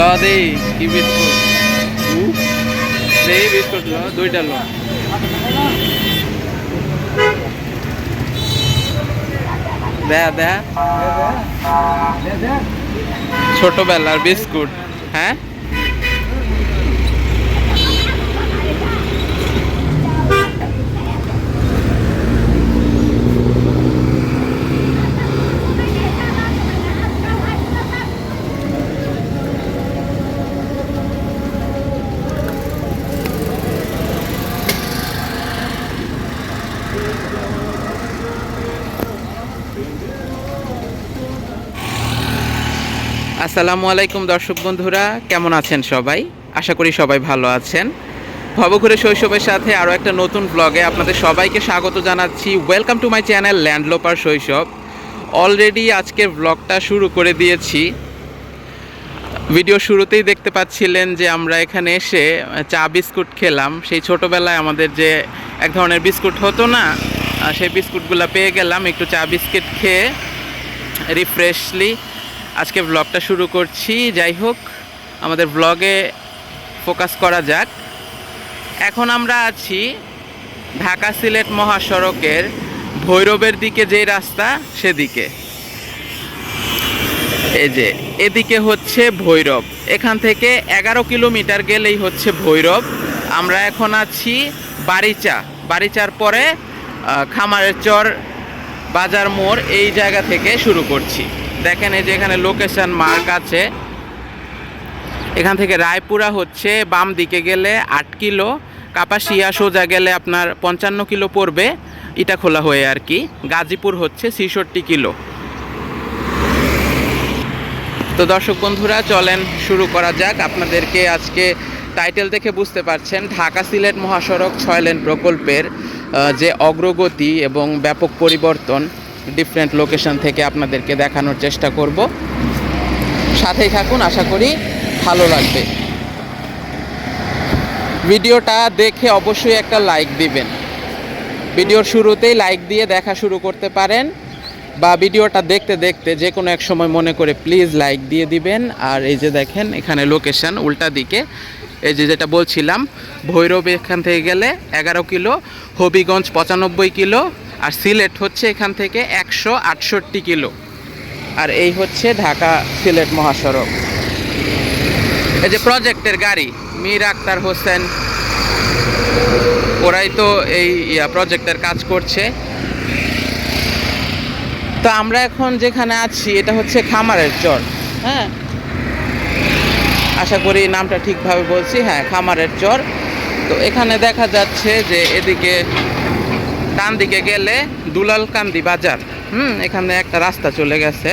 ল দে কি বিস্কুট দেই বিস্কুট ল দুইটা ল। দে দে ছোটবেলার বিস্কুট হ্যাঁ? আসসালামু আলাইকুম দর্শক বন্ধুরা, কেমন আছেন সবাই? আশা করি সবাই ভালো আছেন। ভবঘুরে শৈশবের সাথে আরও একটা নতুন ব্লগে আপনাদের সবাইকে স্বাগত জানাচ্ছি। Welcome to my channel landloper শৈশব অলরেডি আজকের ব্লগটা শুরু করে দিয়েছি। ভিডিও শুরুতেই দেখতে পাচ্ছিলেন যে আমরা এখানে এসে চা বিস্কুট খেলাম। সেই ছোটোবেলায় আমাদের যে এক ধরনের বিস্কুট হতো না সেই বিস্কুটগুলো পেয়ে গেলাম। একটু চা বিস্কুট খেয়ে রিফ্রেশলি আজকে ব্লগটা শুরু করছি। যাই হোক, আমাদের ব্লগে ফোকাস করা যাক। এখন আমরা আছি ঢাকা সিলেট মহাসড়কের ভৈরবের দিকে যেই রাস্তা, সেদিকে। এই যে, এদিকে হচ্ছে ভৈরব। এখান থেকে এগারো কিলোমিটার গেলেই হচ্ছে ভৈরব। আমরা এখন আছি বারিচা। বারিচার পরে খামারের চর বাজার মোড় এই জায়গা থেকে শুরু করছি। দেখেন এই যে এখানে লোকেশন মার্ক আছে। এখান থেকে রায়পুরা হচ্ছে বাম দিকে গেলে আট কিলো, কাপাসিয়া সোজা গেলে আপনার পঞ্চান্ন কিলো পড়বে, ইটা খোলা হয়ে আর কি। গাজীপুর হচ্ছে ছেষট্টি কিলো। তো দর্শক বন্ধুরা, চলেন শুরু করা যাক। আপনাদেরকে আজকে টাইটেল দেখে বুঝতে পারছেন, ঢাকা সিলেট মহাসড়ক ছয় লেন প্রকল্পের যে অগ্রগতি এবং ব্যাপক পরিবর্তন ডিফারেন্ট লোকেশন থেকে আপনাদেরকে দেখানোর চেষ্টা করব। সাথেই থাকুন, আশা করি ভালো লাগবে। ভিডিওটা দেখে অবশ্যই একটা লাইক দিবেন। ভিডিওর শুরুতেই লাইক দিয়ে দেখা শুরু করতে পারেন বা ভিডিওটা দেখতে দেখতে যে কোনো এক সময় মনে করে প্লিজ লাইক দিয়ে দিবেন। আর এই যে দেখেন, এখানে লোকেশন উল্টা দিকে। এই যে যেটা বলছিলাম, ভৈরব এখান থেকে গেলে এগারো কিলো, হবিগঞ্জ পঁচানব্বই কিলো আর সিলেট হচ্ছে এখান থেকে একশো আটষট্টি কিলো। আর এই হচ্ছে ঢাকা সিলেট মহাসড়ক। এই যে প্রজেক্টের গাড়ি, মীর আক্তার হোসেন, ওরাই তো এই প্রজেক্টের কাজ করছে। তো আমরা এখন যেখানে আছি, এটা হচ্ছে খামারের চর হ্যাঁ? আশা করি নামটা ঠিকভাবে বলছি হ্যাঁ খামারের চর। তো এখানে দেখা যাচ্ছে যে এদিকে ডান দিকে গেলে দুলালকান্দি বাজার। হুম, এখানে একটা রাস্তা চলে গেছে।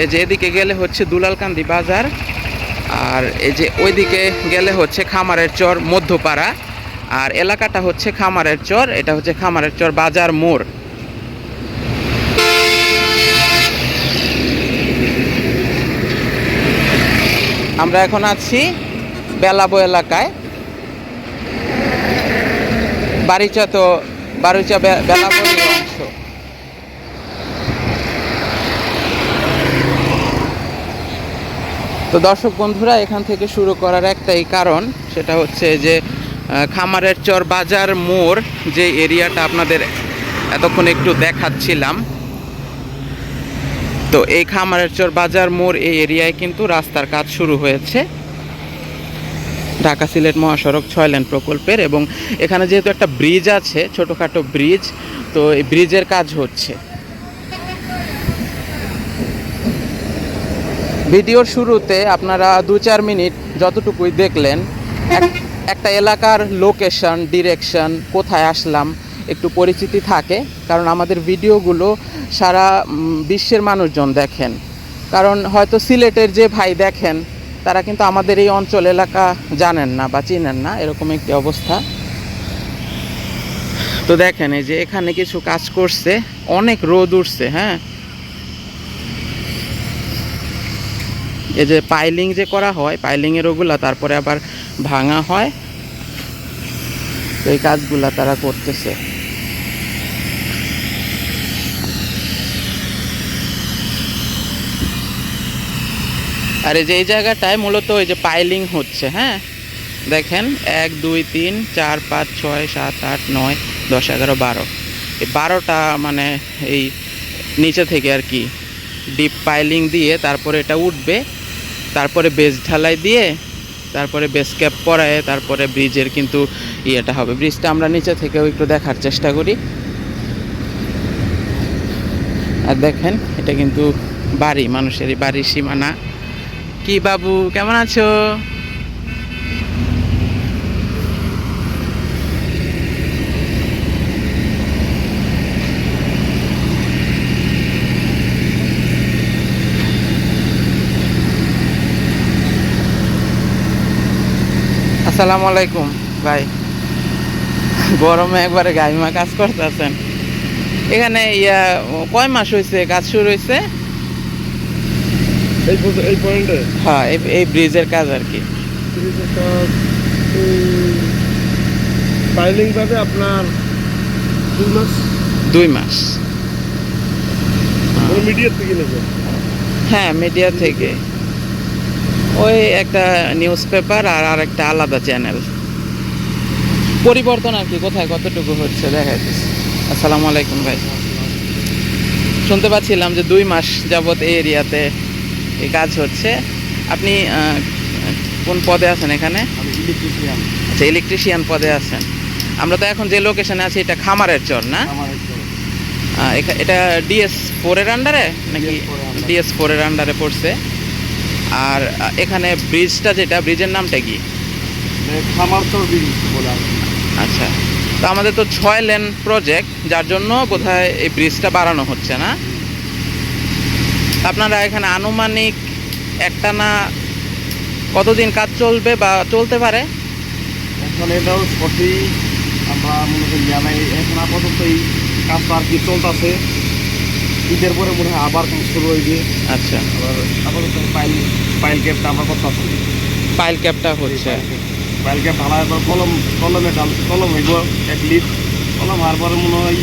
এই যে এদিকে গেলে হচ্ছে দুলালকান্দি বাজার, আর এই যে ওইদিকে গেলে হচ্ছে খামারের চর মধ্যপাড়া, আর এলাকাটা হচ্ছে খামারের চর, এটা হচ্ছে খামারের চর বাজার মোড়। আমরা এখন আছি বেলাবো এলাকায়। বারিচা তো বারিচা বে- অংশ তো দর্শক বন্ধুরা এখান থেকে শুরু করার একটাই কারণ সেটা হচ্ছে যে খামারের চর বাজার মোড় যে এরিয়াটা আপনাদের এতক্ষণ একটু দেখাচ্ছিলাম। তো এই খামারের চর বাজার মোড় এই এরিয়ায় কিন্তু রাস্তার কাজ শুরু হয়েছে। ঢাকা সিলেট মহাসড়ক ছয় লেন প্রকল্পের এবং এখানে যেহেতু একটা ব্রিজ আছে, ছোটোখাটো ব্রিজ, তো এই ব্রিজের কাজ হচ্ছে। ভিডিওর শুরুতে আপনারা দু চার মিনিট যতটুকুই দেখলেন, এক- একটা এলাকার লোকেশন, ডিরেকশন, কোথায় আসলাম, একটু পরিচিতি থাকে, কারণ আমাদের ভিডিওগুলো সারা বিশ্বের মানুষজন দেখেন। কারণ হয়তো সিলেটের যে ভাই দেখেন তারা কিন্তু আমাদের এই অঞ্চল এলাকা জানেন না বা চিনেন না, এরকম একটি অবস্থা। তো দেখেন, এই যে এখানে কিছু কাজ করছে, অনেক রোদ উঠছে হ্যাঁ? এই যে পাইলিং যে করা হয়, পাইলিংয়ের ওগুলা তারপরে আবার ভাঙা হয়। তো এই কাজগুলা তারা করতেছে। আর এই যে এই জায়গাটায় মূলত ওই যে পাইলিং হচ্ছে হ্যাঁ? দেখেন, এক, দুই, তিন, চার, পাঁচ, ছয়, সাত, আট, নয়, দশ, এগারো, বারো। এই বারোটা মানে এই নিচে থেকে আর কি ডিপ পাইলিং দিয়ে তারপরে এটা উঠবে, তারপরে বেস ঢালাই দিয়ে, তারপরে বেস ক্যাপ পরায় তারপরে ব্রিজের কিন্তু ইয়েটা হবে। ব্রিজটা আমরা নিচে থেকেও একটু দেখার চেষ্টা করি। আর দেখেন, এটা কিন্তু বাড়ি, মানুষেরই বাড়ির সীমানা। কি বাবু, কেমন আছো? আসসালামু আলাইকুম, ভাই। গরমে একবারে গাইমা কাজ করতেছেন। এখানে, ইয়া, কয় মাস হয়েছে কাজ শুরু হয়েছে এই এই পয়েন্টে? হ্যাঁ এই এই ব্রিজের কাজ আর কি। পাইলিং ভাবে আপনার দুই মাস? দুই মাস। কোনো মিডিয়ার থেকে নেবেন হ্যাঁ মিডিয়া থেকে। ওই একটা নিউজ পেপার আর আর একটা আলাদা চ্যানেল। পরিবর্তন আর কি কোথায় কতটুকু হচ্ছে দেখাইতেছি আসসালামু আলাইকুম ভাই। শুনতে পাচ্ছিলাম যে দুই মাস যাবত এই এরিয়াতে এই কাজ হচ্ছে। আপনি কোন পদে আছেন এখানে? ইলেকট্রিশিয়ান আচ্ছা ইলেকট্রিশিয়ান পদে আছেন। আমরা তো এখন যে লোকেশনে আছি এটা খামারের চর না? এটা ডিএস ফোরের আন্ডারে নাকি DS4 ডিএস ফোরের আন্ডারে পড়ছে? আর এখানে ব্রিজটা যেটা ব্রিজের নামটা কি? ব্রিজ বলে আচ্ছা। তো আমাদের তো ছয় লেন প্রজেক্ট যার জন্য বোধহয় এই ব্রিজটা বাড়ানো হচ্ছে না? আপনারা এখানে আনুমানিক একটা না কতদিন কাজ চলবে বা চলতে পারে? এখন এটাও সঠিক আমরা মনে করি জানাই এখন আপাতত এই কাজটা আর কি চলতেছে। ঈদের পরে মনে হয় আবার শুরু হইবে। আচ্ছা। আবার আপাতত পাইল পাইল ক্যাপটা আমরা করতেছি। পাইল ক্যাপটা হচ্ছে। পাইল ক্যাপ ঢালার পর কলম কলমে ডাল কলম হইব এক লিট কলম হওয়ার পরে মনে হয়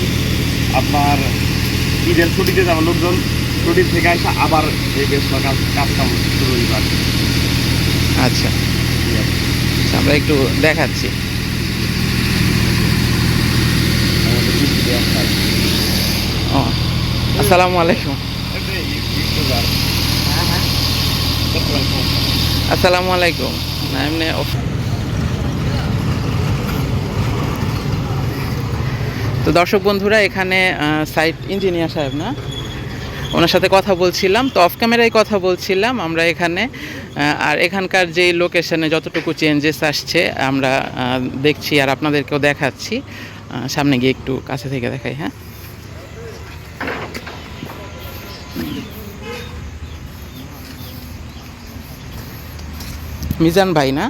আপনার ঈদের ছুটিতে যাবে লোকজন। ছুটি থেকে আসে আবার এই বেশ কাজ কাজ শুরু আচ্ছা। আচ্ছা, আমরা একটু দেখাচ্ছি। ও আসসালামু আলাইকুম। আসসালামু আলাইকুম। না এমনি তো দর্শক বন্ধুরা এখানে সাইট ইঞ্জিনিয়ার সাহেব না? ওনার সাথে কথা বলছিলাম তো অফ ক্যামেরায় কথা বলছিলাম আমরা এখানে। আর এখানকার যে লোকেশনে যতটুকু চেঞ্জেস আসছে আমরা দেখছি আর আপনাদেরকেও দেখাচ্ছি। সামনে গিয়ে একটু কাছে থেকে দেখাই হ্যাঁ। মিজান ভাই না?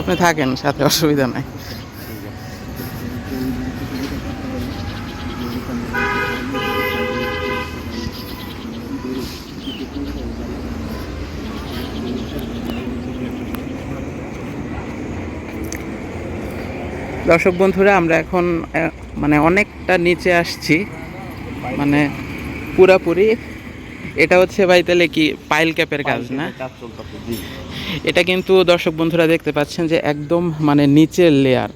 আপনি থাকেন সাথে অসুবিধা নাই। দর্শক বন্ধুরা আমরা এখন মানে অনেকটা নিচে আসছি। মানে পুরাপুরি। এটা হচ্ছে ভাই তাহলে কি পাইল ক্যাপের কাজ না এটা কিন্তু দর্শক বন্ধুরা দেখতে পাচ্ছেন যে একদম মানে নিচের লেয়ার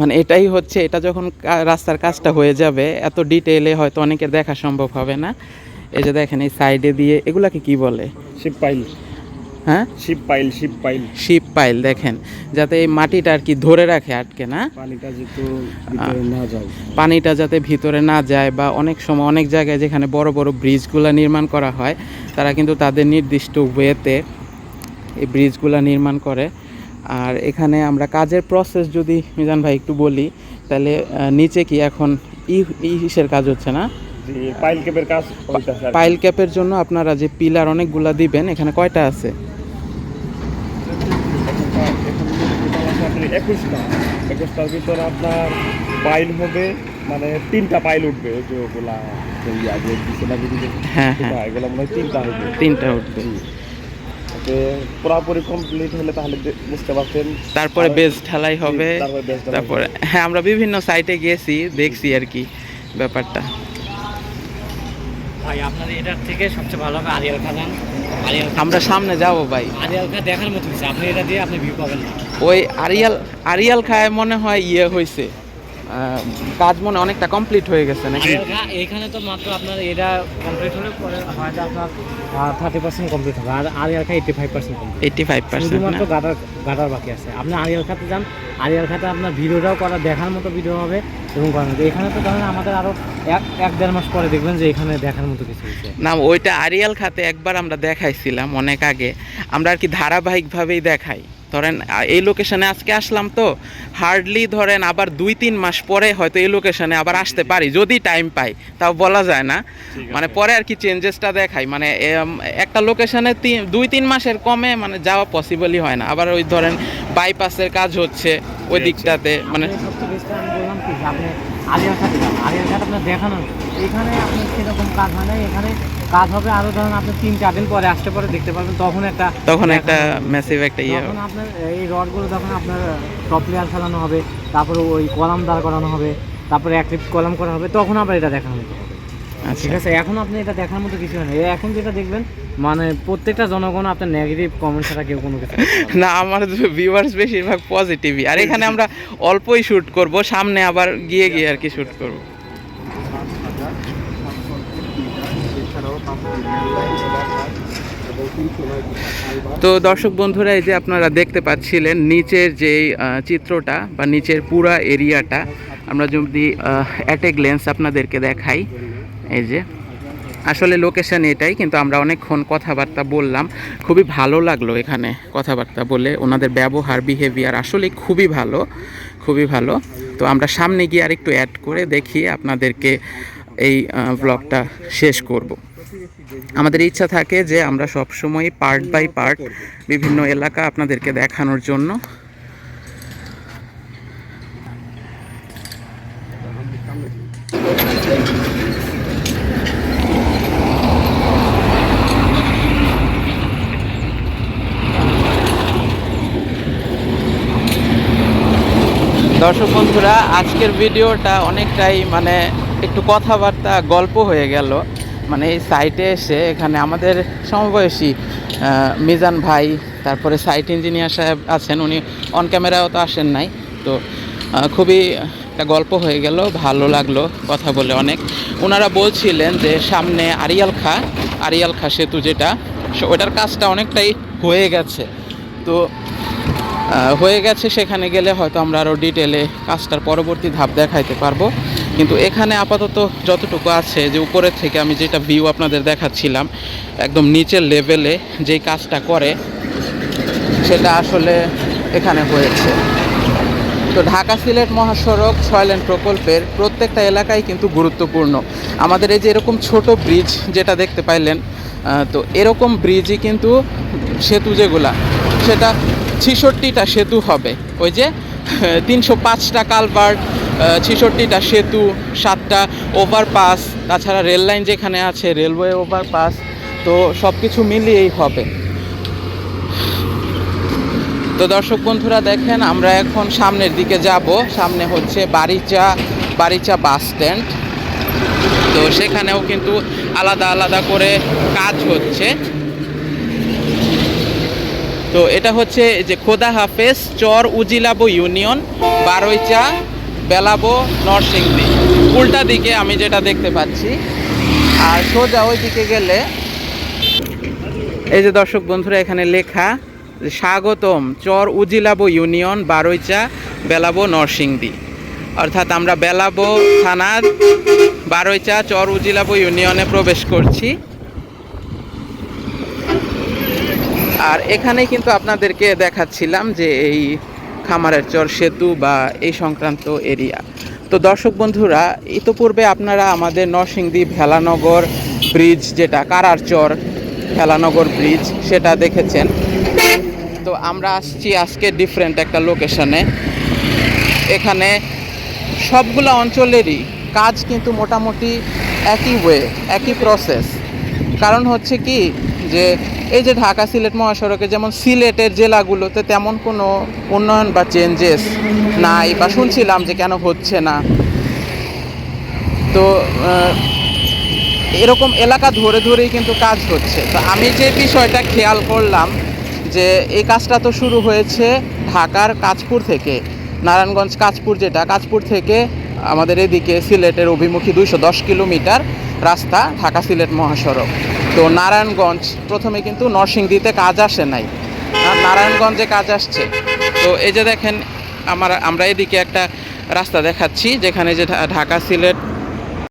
মানে এটাই হচ্ছে এটা যখন রাস্তার কাজটা হয়ে যাবে এত ডিটেইলে হয়তো অনেকের দেখা সম্ভব হবে না। এই যে দেখেন এই সাইডে দিয়ে এগুলাকে কি বলে? Ship pile. হ্যাঁ? Ship pile ship pile. Ship pile দেখেন যাতে এই মাটিটা আর কি ধরে রাখে আটকে না? পানিটা যেহেতু না যায়। পানিটা যাতে ভিতরে না যায় বা অনেক সময় অনেক জায়গায় যেখানে বড় বড় ব্রিজগুলো নির্মাণ করা হয় তারা কিন্তু তাদের নির্দিষ্ট ওয়েতে এই ব্রিজগুলো নির্মাণ করে। আর এখানে আমরা কাজের প্রসেস যদি মিজান ভাই একটু বলি তাহলে নিচে কি এখন ই ই হিসের কাজ হচ্ছে না? পাইল কেপের কাজ। পাইল ক্যাপের জন্য আপনারা যে পিলার অনেকগুলা দিবেন এখানে কয়টা আছে এখনকার এখন টোটাল আছে আপনার একুশটা। একুশটার ভিতরে আপনার পাইল হবে মানে তিনটা পাইল উঠবে। ওই যে ওগুলা হ্যাঁ হ্যাঁ খোপা, এগুলা মনে হয় তিনটা হবে। তিনটা উঠবে। পুরোপুরি কমপ্লিট হলে তাহলে বুঝতে পারছেন। তারপরে বেস ঢালাই হবে। তারপরে হ্যাঁ আমরা বিভিন্ন সাইটে গেছি দেখছি আর কি ব্যাপারটা। ভাই আপনার এটার থেকে সবচেয়ে ভালো হবে আরিয়াল খা যান আরিয়াল খা আমরা সামনে যাব ভাই। আরিয়াল খা দেখার মতো আপনি এটা দিয়ে আপনি ভিউ পাবেন না। ওই আরিয়াল আরিয়াল খায় মনে হয় ইয়ে হয়েছে কাজ মনে অনেকটা কমপ্লিট হয়ে গেছে নাকি? এইখানে তো মাত্র আপনার এটা কমপ্লিট হলে পরে হয়তো আপনার থার্টি পার্সেন্ট কমপ্লিট হবে। আর Arial Kha eighty five percent complete eighty five percent শুধুমাত্র গাটার গাটার বাকি আছে। আপনি আরিয়াল খাতে যান। আরিয়াল খাতে আপনার ভিডিওটাও করা দেখার মতো ভিডিও হবে এবং করার মতো এখানে তো ধরেন আমাদের আরও এক এক দেড় মাস পরে দেখবেন যে এখানে দেখার মতো কিছু হয়েছে। না ওইটা আরিয়াল খাতে একবার আমরা দেখাইছিলাম অনেক আগে। আমরা আর কি ধারাবাহিকভাবেই দেখাই। ধরেন এই লোকেশনে আজকে আসলাম তো হার্ডলি ধরেন আবার দুই তিন মাস পরে হয়তো এই লোকেশনে আবার আসতে পারি যদি টাইম পাই। তাও বলা যায় না। মানে পরে আর কি চেঞ্জেসটা দেখাই। মানে একটা লোকেশনে দুই তিন মাসের কমে মানে যাওয়া পসিবলই হয় না। আবার ওই ধরেন বাইপাসের কাজ হচ্ছে ওই দিকটাতে মানে আপনি সবচেয়ে বেস্ট আমি বললাম কি যে আপনি আলিয়ার ঘাটে যান আলিয়ার ঘাট আপনার দেখানো এখানে আপনার সেরকম কাজ হয় না এখানে কাজ হবে আরও ধরুন আপনি তিন চার দিন পরে আসতে পরে দেখতে পারবেন তখন একটা তখন একটা ম্যাসিভ একটা ইয়ে তখন আপনার এই রডগুলো তখন আপনার টপ লেয়ার ফেলানো হবে তারপরে ওই কলাম দাঁড় করানো হবে তারপরে অ্যাক্টিভ কলাম করা হবে তখন আবার এটা দেখানো হবে। ঠিক আছে এখন আপনি এটা দেখার মতো কিছু হয় না এখন যেটা দেখবেন মানে প্রত্যেকটা জনগণ আপনার নেগেটিভ কমেন্ট ছাড়া কেউ কোনো কিছু না। আমার ভিউয়ার্স বেশিরভাগ পজিটিভই আর এখানে আমরা অল্পই শ্যুট করব সামনে আবার গিয়ে গিয়ে আর কি শ্যুট করব। তো দর্শক বন্ধুরা এই যে আপনারা দেখতে পাচ্ছিলেন নিচের যে চিত্রটা বা নিচের পুরা এরিয়াটা আমরা যদি অ্যাট এ গ্লেন্স আপনাদেরকে দেখাই। এই যে। আসলে লোকেশন এটাই, কিন্তু আমরা অনেকক্ষণ কথাবার্তা বললাম। খুবই ভালো লাগল এখানে কথাবার্তা বলে, ওনাদের ব্যবহার বিহেভিয়ার আসলে খুবই ভালো খুবই ভালো। তো আমরা সামনে গিয়ে আরেকটু অ্যাড করে দেখিয়ে আপনাদেরকে এই ব্লগটা শেষ করব। আমাদের ইচ্ছা থাকে যে আমরা সবসময় পার্ট বাই পার্ট বিভিন্ন এলাকা আপনাদেরকে দেখানোর জন্য দর্শক বন্ধুরা, আজকের ভিডিওটা অনেকটাই মানে একটু কথাবার্তা, গল্প হয়ে গেল। মানে এই সাইটে এসে এখানে আমাদের সমবয়সী মিজান ভাই, তারপরে সাইট ইঞ্জিনিয়ার সাহেব আছেন, উনি অন ক্যামেরাও তো আসেন নাই। তো খুবই একটা গল্প হয়ে গেল, ভালো লাগল কথা বলে অনেক। ওনারা বলছিলেন যে সামনে আরিয়াল খা আরিয়াল খা সেতু যেটা ওটার কাজটা অনেকটাই হয়ে গেছে। তো হয়ে গেছে, সেখানে গেলে হয়তো আমরা আরও ডিটেলে কাজটার পরবর্তী ধাপ দেখাইতে পারব। কিন্তু এখানে আপাতত যতটুকু আছে, যে উপরের থেকে আমি যেটা ভিউ আপনাদের দেখাচ্ছিলাম, একদম নিচের লেভেলে যেই কাজটা করে, সেটা আসলে এখানে হয়েছে। তো ঢাকা সিলেট মহাসড়ক ছয় লেন প্রকল্পের প্রত্যেকটা এলাকায় কিন্তু গুরুত্বপূর্ণ। আমাদের এই যে এরকম ছোট ব্রিজ যেটা দেখতে পাইলেন তো এরকম ব্রিজই কিন্তু সেতু যেগুলা, সেটা ছিষট্টিটা সেতু হবে। ওই যে, তিনশো পাঁচটা কালভার্ট ছিষট্টিটা সেতু, সাতটা ওভারপাস তাছাড়া রেল লাইন যেখানে আছে রেলওয়ে ওভারপাস তো সব কিছু মিলিয়েই হবে। তো দর্শক বন্ধুরা দেখেন, আমরা এখন সামনের দিকে যাব। সামনে হচ্ছে বারিচা বারিচা বাস স্ট্যান্ড তো সেখানেও কিন্তু আলাদা আলাদা করে কাজ হচ্ছে। তো এটা হচ্ছে যে খোদা হাফেজ, চর উজিলাবো ইউনিয়ন বারৈচা বেলাবো, নরসিংদী। উল্টা দিকে আমি যেটা দেখতে পাচ্ছি, আর সোজা ওই দিকে গেলে, এই যে দর্শক বন্ধুরা, এখানে লেখা স্বাগতম, চর উজিলাবো ইউনিয়ন বারৈচা বেলাবো, নরসিংদী। অর্থাৎ আমরা বেলাবো থানার বারৈচা চর উজিলাবো ইউনিয়নে প্রবেশ করছি। আর এখানে কিন্তু আপনাদেরকে দেখাচ্ছিলাম যে এই খামারের চর সেতু বা এই সংক্রান্ত এরিয়া। তো দর্শক বন্ধুরা, ইতোপূর্বে আপনারা আমাদের নরসিংদী ভেলানগর ব্রিজ যেটা, কারার চর ভেলানগর ব্রিজ, সেটা দেখেছেন। তো আমরা আসছি আজকে ডিফারেন্ট একটা লোকেশনে এখানে সবগুলো অঞ্চলেরই কাজ কিন্তু মোটামুটি একই ওয়ে একই প্রসেস কারণ হচ্ছে কি যে এই যে ঢাকা সিলেট মহাসড়কে যেমন সিলেটের জেলাগুলোতে তেমন কোনো উন্নয়ন বা চেঞ্জেস নাই বা শুনছিলাম যে কেন হচ্ছে না। তো এরকম এলাকা ধরে ধরেই কিন্তু কাজ হচ্ছে। তো আমি যে বিষয়টা খেয়াল করলাম যে এই কাজটা তো শুরু হয়েছে ঢাকার কাঁচপুর থেকে। নারায়ণগঞ্জ, কাঁচপুর যেটা, কাঁচপুর থেকে আমাদের এদিকে সিলেটের অভিমুখী দুইশো দশ কিলোমিটার রাস্তা ঢাকা সিলেট মহাসড়ক। তো নারায়ণগঞ্জ প্রথমে কিন্তু নরসিংদীতে কাজ আসে নাই। আর নারায়ণগঞ্জে কাজ আসছে। তো এই যে দেখেন, আমার, আমরা এদিকে একটা রাস্তা দেখাচ্ছি, যেখানে যে ঢাকা সিলেট